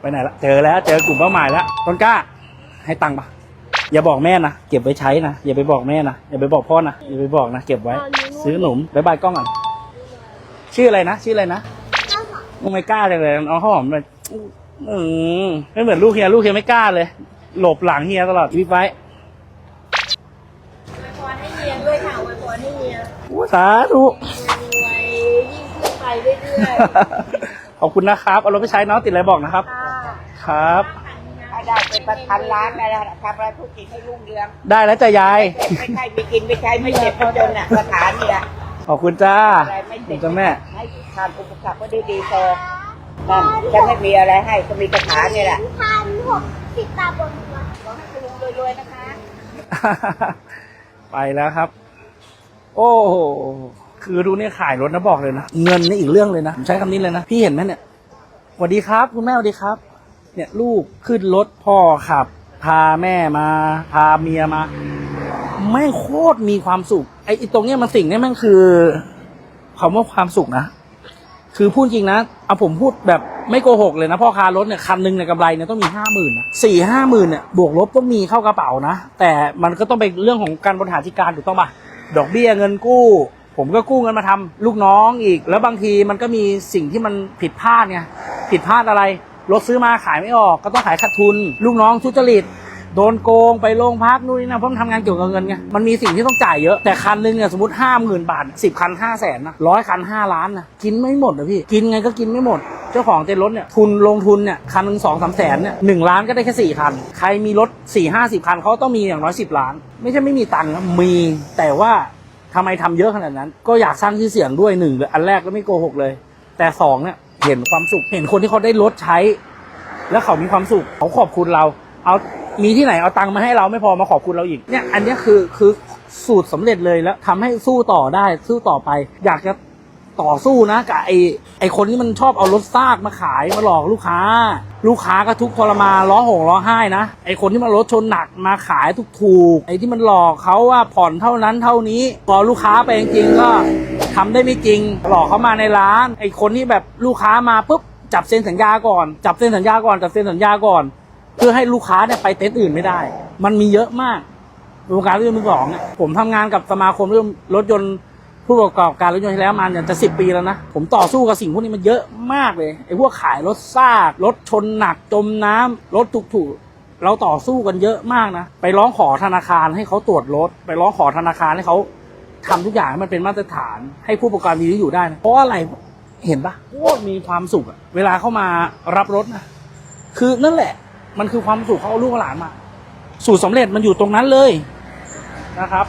ไปไหนละเจอแล้วเจอกลุ่มเป้าหมายแล้วต้นกล้า ให้ตังค์ปะอย่าบอกแม่นะเก็บไว้ใช้นะอย่าไปบอกแม่นะอย่าไปบอกพ่อนะอย่าไปบอกนะเก็บไว้ ซื้อหนมบายบายกล้องก่อนชื่ออะไรนะชื่ออะไรนะมึงไม่กล้าเลยเลยเอาหอมเลยอืมไม่เหมือนลูกเฮียลูกเฮียไม่กล้าเลย หลบหลังเฮียตลอดวิบไว้อวยพรให้เฮียด้วยค่ะอวยพรให้เฮียอู้สาธุรวยยิ่งขึ้นไปเรื่อยขอบคุณนะครับเอารถไปใช้เนาะติดอะไรบอกนะครับๆ ค่ะครับ ถ้าได้เป็นประธานร้านอะไรทำอะไรธุรกิจให้รุ่งเรืองได้แล้วจ้ะยาย ไม่ใช่ไม่กินไม่ใช้ไม่เจ็บไม่จนอะสถานนี่แหละขอบคุณจ้าอะไรไม่ขอบเจ็คุณจ้าแม่ ให้ทานอุปสรรคก็ได้ดีเธอนั่นฉันไม่มีอะไรให้ก็มีกระถานี่แหละพันหกสิบบาทบนหัวขอให้คุณลุงรวยๆนะคะ ไปแล้วครับ โอ้โหคือดูเนี่ยขายรถนะบอกเลยนะ เงินนี่อีกเรื่องเลยนะผมใช้คำนี้เลยนะ พี่เห็นไหมเนี่ยสวัสดีครับ คุณแม่สวัสดีครับ เนี่ยลูกขึ้นรถพ่อขับ พาแม่มา พาเมียมาแม่งโคตรมีความสุขไอ้ตรงเนี้ยมันสิ่งเนี้ยมันคือคำว่าความสุขนะคือพูดจริงนะเอาผมพูดแบบไม่โกหกเลยนะพ่อค้ารถเนี่ยคันหนึ่งเนี่ยกำไรเนี่ยต้องมีห้าหมื่นสี่ห้าหมื่นเนี่ยบวกลบต้องมีเข้ากระเป๋านะ แต่มันก็ต้องเป็นเรื่องของการบริหารจัดการถูกต้องป่ะดอกเบี้ยเงินกู้ ผมก็กู้เงินมาทำลูกน้องอีก แล้วบางทีมันก็มีสิ่งที่มันผิดพลาดไงผิดพลาดอะไร รถซื้อมาขายไม่ออก ก็ต้องขายขาดทุน ลูกน้องทุจริตโดนโกงไปโรงพักนู่นนี่นะเพราะมันทำงานเกี่ยวกับเงินไงมันมีสิ่งที่ต้องจ่ายเยอะ แต่คันหนึงเนี่ยสมมติห้าหมื่นบาทสิบคันห้าแสนนะร้อยคันห้าล้านนะกินไม่หมดนะพี่กินไงก็กินไม่หมด เจ้าของเต็นรถเนี่ยทุนลงทุนเนี่ยคันหนึ่งสองสามแสนเนี่ยหนึ่งล้านก็ได้แค่สี่คัน ใครมีรถสี่ห้าสิบคันเขาต้องมีอย่างน้อยสิบล้าน ไม่ใช่ไม่มีตังค์มีแต่ว่าทำไมทำเยอะขนาดนั้น ก็อยากสร้างชื่อเสียงด้วยหนึ่งเลยอันแรกก็ไม่โกหกเลย แต่สองเนี่ย เห็นความสุข เห็นคนที่เขาได้รถใช้ แล้วเขามีความสุข เขาขอบคุณเรา เอามีที่ไหนเอาตังค์มาให้เราไม่พอมาขอบคุณเราอีกเนี่ยอันเนี้ยคือคือสูตรสำเร็จเลยแล้วทำให้สู้ต่อได้สู้ต่อไป อยากจะต่อสู้นะกับไอไอคนที่มันชอบเอารถซากมาขายมาหลอกลูกค้า ลูกค้าก็ทุกข์ทรมานร้องโห่ร้องไห้นะไอคนที่มันรถชนหนักมาขายถูกถูกๆไอที่มันหลอกเขาว่าผ่อนเท่านั้นเท่านี้พอลูกค้าไปจริงๆก็ ทำได้ไม่จริง หลอกเขามาในร้าน ไอ้คนที่แบบลูกค้ามาปุ๊บจับเซ็นสัญญาก่อน จับเซ็นสัญญาก่อน จับเซ็นสัญญาก่อน เพื่อให้ลูกค้าเนี่ยไปเต็นท์อื่นไม่ได้ มันมีเยอะมากวงการรถยนต์มือสองผมทำงานกับสมาคมรถยนต์ผู้ประกอบการรถยนต์ที่แล้วมาเนี่ยจะสิบปีแล้วนะ ผมต่อสู้กับสิ่งพวกนี้มันเยอะมากเลยไอ้พวกขายรถซากรถชนหนักจมน้ำรถถูกๆเราต่อสู้กันเยอะมากนะ ไปร้องขอธนาคารให้เขาตรวจรถ ไปร้องขอธนาคารให้เขา ทำทุกอย่างให้มันเป็นมาตรฐานให้ผู้ประกอบการอยู่ได้นะเพราะอะไรเห็นปะโคตรมีความสุขอะเวลาเข้ามารับรถนะคือนั่นแหละ มันคือความสุขเขาเอาลูกหลานมา สูตรสำเร็จมันอยู่ตรงนั้นเลยนะครับ